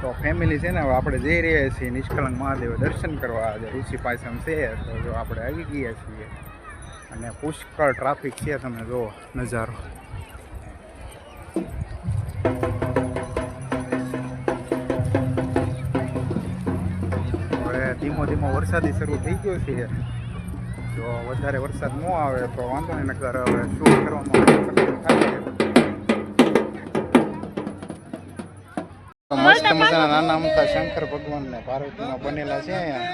તો ફેમિલી છે ને આપણે જઈ રહ્યા છીએ નિષ્કલંક મહાદેવ દર્શન કરવા. આજે ઋષિ પાસમ છે, તો જો આપણે આવી ગયા છીએ. અને પુષ્કળ ટ્રાફિક છે તમે જુઓ નજારો. હવે ધીમો ધીમો વરસાદી શરૂ થઈ ગયો છે. જો વધારે વરસાદ ન આવે તો વાંધો નહીં, નકર હવે શું કરવામાં મસ્ત મજાના નાના અમથા શંકર ભગવાન ને પાર્વતીમાં બનેલા છે અહીંયા.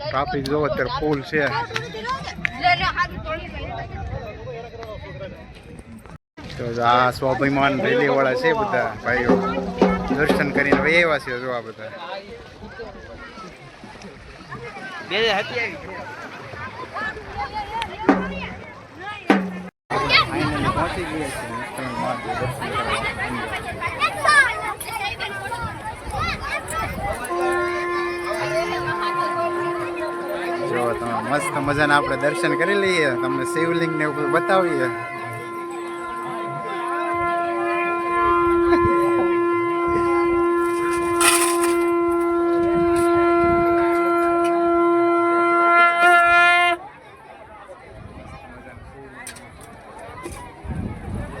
ટ્રાફિક જોવો અત્યારે ફૂલ છે. તો આ સ્વાભિમાન રેલી વાળા છે બધા ભાઈઓ. દર્શન કરીને હવે એવા છે જો આ બધા. બે હતી ગયા છે નિષ્કલંક મહાદેવ દર્શન કરવા જો તમે મસ્ત મજાના આપણે દર્શન કરી લઈએ તમને શિવલિંગ ને એવું બધું બતાવીએ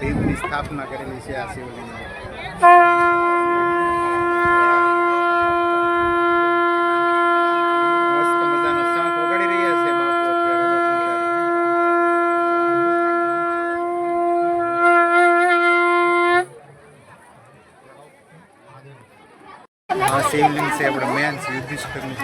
ભીમની સ્થાપના કરેલી છે આ શિવલિંગ છે આપણે મેન છે યુધિષ્ઠિરની.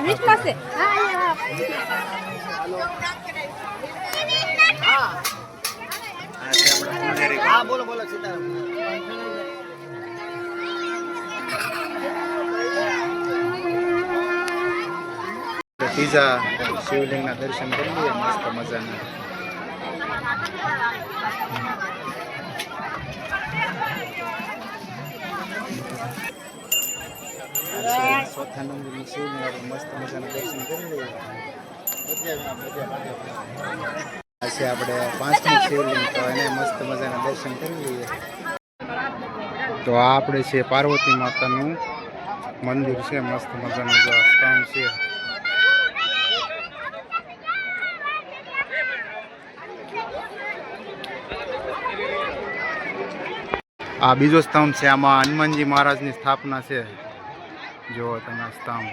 હા બોલો બોલો સીતારામ. ત્રીજા શિવલિંગના દર્શન કરી લઈએ મસ્ત મજાના ચોથા નંબરની શિવલિંગ મસ્ત મજાના દર્શન કરી લઈએ આ આપણે પાંચમી શિવલિંગ તો એને મસ્ત મજાના દર્શન કરી લઈએ. તો આ આપણે છે પાર્વતી માતાનું મંદિર છે મસ્ત મજાનું જો સ્થાન છે. આ બીજો સ્તંભ છે, આમાં હનુમાનજી મહારાજની સ્થાપના છે. જો તમે સ્તંભ.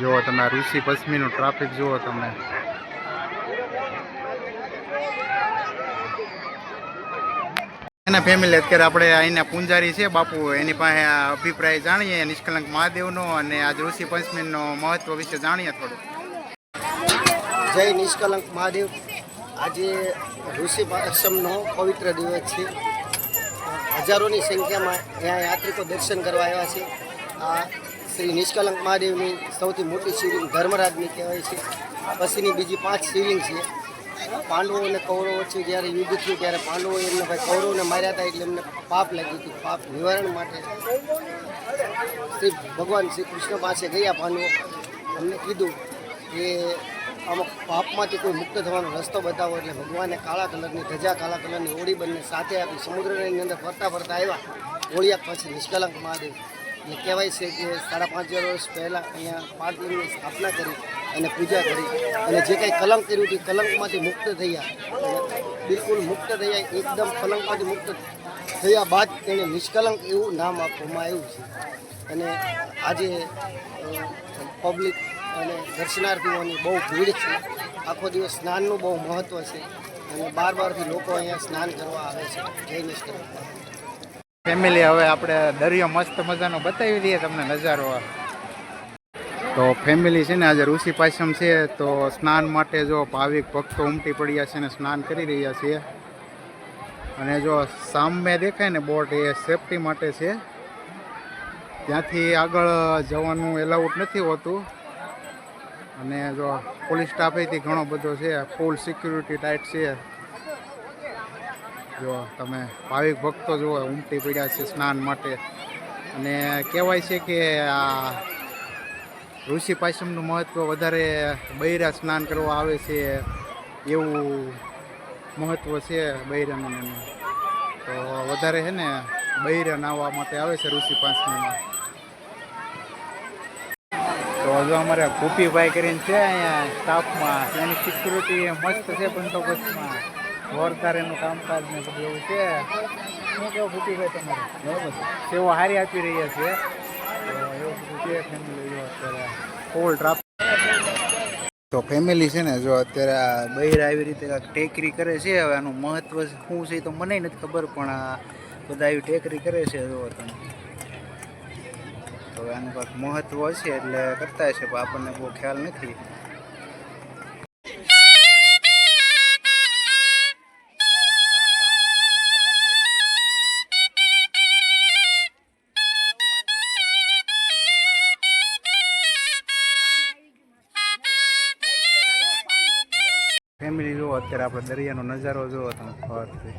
જુઓ તમે ઋષિ પશ્ચિમીનું ટ્રાફિક જુઓ તમે. એના ફેમિલી અત્યારે આપણે અહીંના પૂંજારી છે, બાપુ. એની પાસે અભિપ્રાય જાણીએ, નિષ્કલંક મહાદેવનો અને આજ ઋષિ પંચમીનો મહત્વ વિશે જાણીએ થોડું. જય નિષ્કલંક મહાદેવ. આજે ઋષિ આશ્રમનો પવિત્ર દિવસ છે. હજારોની સંખ્યામાં અહીંયા યાત્રિકો દર્શન કરવા આવ્યા છે. આ શ્રી નિષ્કલંક મહાદેવની સૌથી મોટી શિવલિંગ ધર્મરાજની કહેવાય છે. પછીની બીજી પાંચ શિવલિંગ છે. પાંડવો અને કૌરવ વચ્ચે જ્યારે યુદ્ધ થયું ત્યારે પાંડવો એમને ભાઈ કૌરવને માર્યા હતા એટલે એમને પાપ લાગ્યું હતું. પાપ નિવારણ માટે શ્રી ભગવાન શ્રી કૃષ્ણ પાસે ગયા પાંડવો. અમને કીધું કે આમાં પાપમાંથી કોઈ મુક્ત થવાનો રસ્તો બતાવો એટલે ભગવાને કાળા કલરની ધજા, કાળા કલરની ઓળી બંને સાથે આપી સમુદ્રની અંદર ફરતા ફરતા આવ્યા. ઓળિયા પછી નિષ્કલંક મહાદેવ. એટલે કહેવાય છે કે સાડા પાંચ હજાર વર્ષ પહેલાં અહીંયા પાંચ દિવસની સ્થાપના કરી. અને પૂજા કરી. અને જે કંઈ કલંક કર્યું હતું કલંકમાંથી મુક્ત થયા. બિલકુલ મુક્ત થયા, એકદમ કલંકમાંથી મુક્ત થયા બાદ તેણે નિષ્કલંક એવું નામ આપવામાં આવ્યું છે. અને આજે પબ્લિક અને દર્શનાર્થીઓની બહુ ભીડ છે. આખો દિવસ સ્નાનનું બહુ મહત્ત્વ છે. અને બાર બારથી લોકો અહીંયા સ્નાન કરવા આવે છે. જય નિષ્કલંક. ફેમિલી હવે આપણે દરિયો મસ્ત મજાનો બતાવી દઈએ તમને નજારો. તો ફેમિલી છે ને, આજે ઋષિ પાશ્રમ છે, તો સ્નાન માટે જો ભાવિક ભક્તો ઉમટી પડ્યા છે ને, સ્નાન કરી રહ્યા છે અને જો સામે દેખાય ને, બોટ એ સેફટી માટે છે. ત્યાંથી આગળ જવાનું એલાઉડ નથી હોતું. અને જો પોલીસ સ્ટાફેથી ઘણો બધો છે ફૂલ સિક્યુરિટી ટાઈટ છે. જો તમે ભાવિક ભક્તો જુઓ, ઉમટી પડ્યા છે સ્નાન માટે. અને કહેવાય છે કે આ ઋષિ પાયસમનું મહત્ત્વ વધારે બૈરા સ્નાન કરવા આવે છે એવું મહત્ત્વ છે બૈરાનું એનું. તો વધારે છે ને બૈરા નાહવા માટે આવે છે ઋષિ પાંચમીમાં તો હજુ અમારે ગોપીભાઈ કરીને છે અહીંયા સ્ટાફમાં એની સિક્યુરિટી મસ્ત છે બંદોબસ્તમાં. જોરદાર એનું કામકાજ ને બધું એવું છે. શું કેવું ભૂપીભાઈ તમારે? બરાબર સેવા સારી આપી રહ્યા છે. ફૂલ ટ્રાફિક તો ફેમિલી છે ને, જો અત્યારે આ બૈરા આવી રીતે ટેકરી કરે છે, હવે આનું મહત્વ શું છે તો મને નથી ખબર, પણ આ બધા આવી ટેકરી કરે છે જો તમે. તો આનું કંઈક મહત્વ છે એટલે કરતા છે, પણ આપણને બહુ ખ્યાલ નથી. અત્યારે આપણે દરિયાનો નજારો જુઓ તમે ફરતી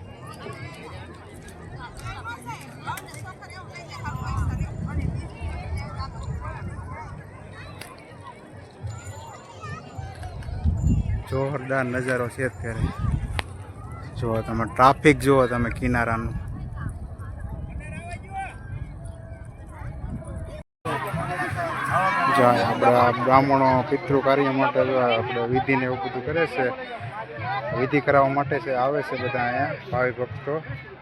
જોરદાર નજારો છે અત્યારે. જુઓ તમે, ટ્રાફિક જુઓ તમે કિનારાનું. આપણા બ્રાહ્મણો પિતૃ કાર્ય માટે જો આપણે વિધિને એવું બધું કરે છે વિધિ કરાવવા માટે છે, આવે છે બધા અહીંયા, ભાવિ ભક્તો.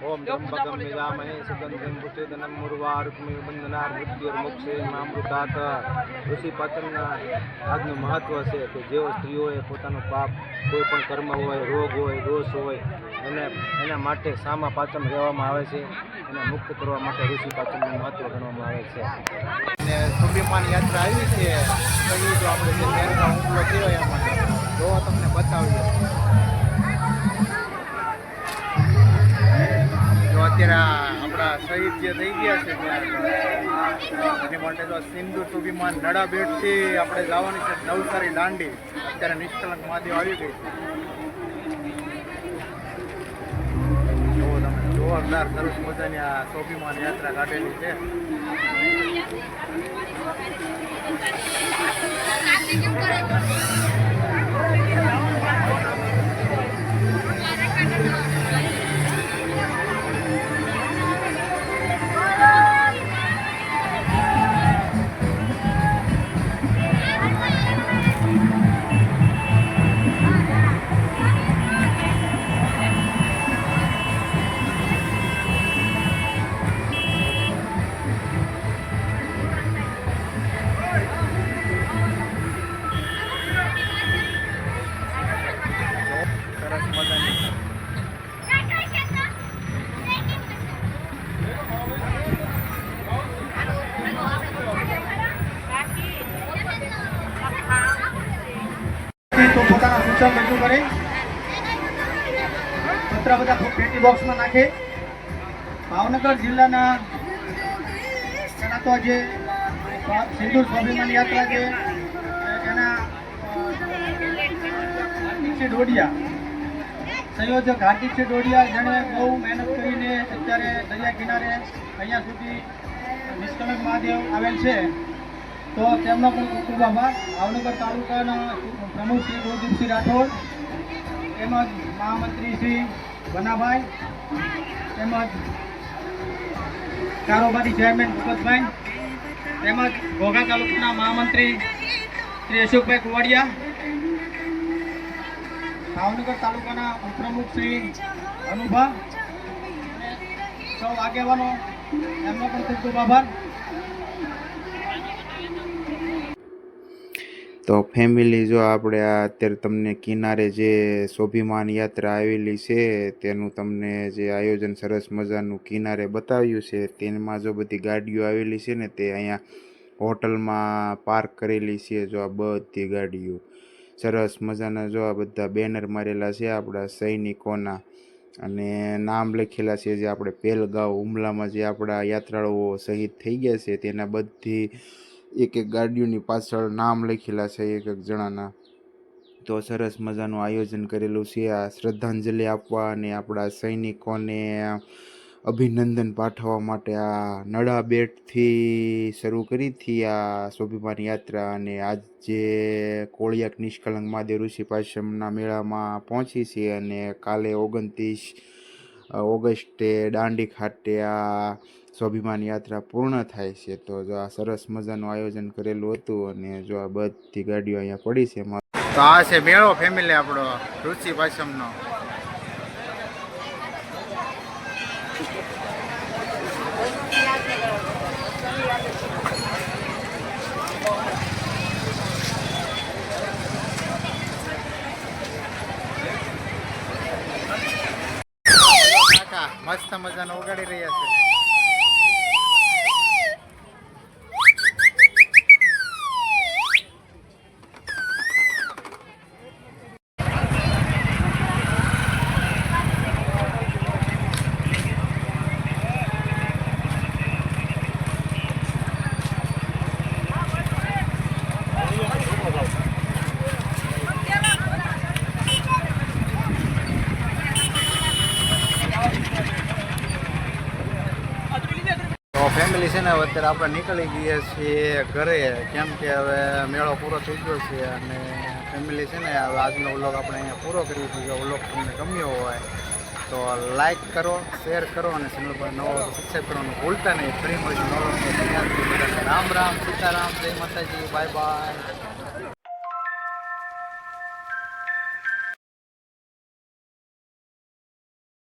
ઓમ ત્રંબકમ નિરામહે સુગંધિમ પુષ્ટિદનમ મુર્વારુક્મિ બંધનાર મૃત્યુર્મુક્ષે મામૃતાત ઋષિ પાચનના આજનું મહત્વ છે કે જેઓ સ્ત્રીઓએ પોતાનું પાપ, કોઈ પણ કર્મ હોય, રોગ હોય, દોષ હોય, એને, એના માટે સામા પાચન રહેવામાં આવે છે, એને મુક્ત કરવા માટે ઋષિ પાચનનું મહત્વ ગણવામાં આવે છે. અને સુભીમાન યાત્રા આવી છે. તો આપણે જે તમને બતાવીએ. જો અત્યારે આપણા શહીદ જે થઈ ગયા છે એની માટે તો સિંધુ ટુબીમાં નડા બેટથી આપણે જવાની છે નવસારી દાંડી. અત્યારે નિષ્કલંક મહાદેવ આવી ગઈ છે. જોરદાર સરસ મજાની આ સોભીમાન યાત્રા કાઢેલી છે. સરસ તો પોતાના સૂચન રજૂ કરે. પત્ર બધા પેટી બોક્સમાં નાખે. ભાવનગર જિલ્લાના તો જે સિંધુ સ્વાભિમાન યાત્રા છે. એના હાર્દિકસિંહ ડોડિયા. સંયોજક હાર્દિકસિંહ ડોડિયા. જેણે બહુ મહેનત કરીને અત્યારે દરિયા કિનારે અહીંયા સુધી નિષ્કલંક મહાદેવ આવેલ છે. તો તેમનો પણ ખૂબ આભાર. ભાવનગર તાલુકાના પ્રમુખ શ્રી ગુરુદીપસિંહ રાઠોડ, તેમજ મહામંત્રી શ્રી વનાભાઈ, તેમજ કારોબારી ચેરમેન ભૂપતભાઈ, તેમજ ઘોઘા તાલુકાના મહામંત્રી શ્રી અશોકભાઈ કુવાડિયા, ભાવનગર તાલુકાના ઉપપ્રમુખ શ્રી અનુભા, અને સૌ આગેવાનો, એમનો પણ ખૂબ ખૂબ આભાર. તો ફેમિલી જો આપણે આ અત્યારે તમને કિનારે જે સ્વાભિમાન યાત્રા આવેલી છે, તેનું તમને જે આયોજન સરસ મજાનું કિનારે બતાવ્યું છે, તેમાં જો બધી ગાડીઓ આવેલી છે ને, તે અહીંયા હોટલમાં પાર્ક કરેલી છે, જો આ બધી ગાડીઓ. સરસ મજાના જો આ બધા બેનર મારેલા છે આપણા સૈનિકોના. અને નામ લખેલા છે જે આપણે પહેલગાંવ હુમલામાં જે આપણા યાત્રાળુઓ શહીદ થઈ ગયા છે, તેના બધી એક એક ગાડીઓની પાછળ નામ લખેલા છે, એક એક જણાના. તો સરસ મજાનું આયોજન કરેલું છે. આ શ્રદ્ધાંજલિ આપવા અને આપણા સૈનિકોને અભિનંદન પાઠવવા માટે આ નડા બેટથી શરૂ કરી હતી આ સ્વાભિમાન યાત્રા અને આજે કોળિયાક નિષ્કલંક મહાદેવ ઋષિ પાશ્રમના મેળામાં પહોંચી છે અને કાલે ઓગણત્રીસ ઓગસ્ટે દાંડી ખાતે આ સ્વાભિમાન યાત્રા પૂર્ણ થાય છે. તો જો આ સરસ મજાનું આયોજન કરેલું હતું અને જો આ બધી ગાડીઓ અહીંયા પડી છે તો આ છે મેળો ફેમિલી આપણો રુચિ પાસમનો. મસ્ત મજાનો ઉગાડી રહ્યા છે તો ફેમિલી છે ને અત્યારે આપણે નીકળી ગયા છીએ ઘરે. કેમ કે હવે મેળો પૂરો થઈ ગયો છે અને ફેમિલી છે ને, હવે આજનો વ્લોગ આપણે અહીંયા પૂરો કર્યો છે જો વ્લોગ તમને ગમ્યો હોય તો લાઈક કરો શેર કરો અને ચેનલ પર નવો સબસ્ક્રાઈબ કરવાનું ભૂલતા નહીં. ફ્રી મળીશું નવો રામ રામ, સીતારામ, જય માતાજી બાય બાય